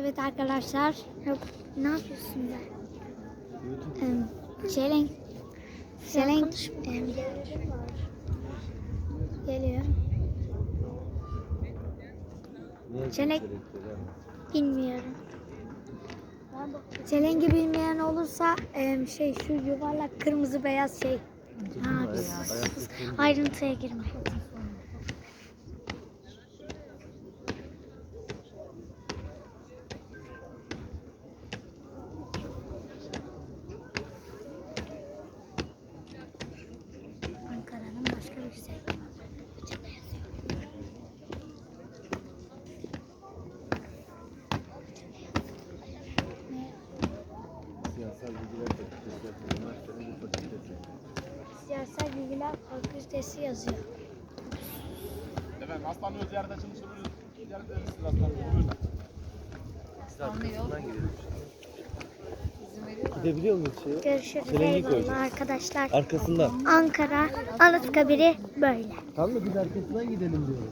Evet arkadaşlar. Yok, ne yapıyorsun be? Em, Çelenk. Çelenk. Geliyor. Çelenk. Bilmiyorum. Çelengi bilmeyen olursa şey şu yuvarlak kırmızı beyaz şey. Ha. Ayrıntıya girme. Siyasal bilgiler fakültesi, yazıyor. Efendim hastaneye ziyaret açılmıştı. Buyurun. Ziyaret edebilirsiniz hastaneye. Buyurun. Arkasından gidelim. Gidebiliyor muyuz şeye? Görüşürüz. Eyvallah koyacağız. arkadaşlar. Arkasından. Ankara Anıtkabir'i böyle. Tamam da biz arkasından gidelim diyorum.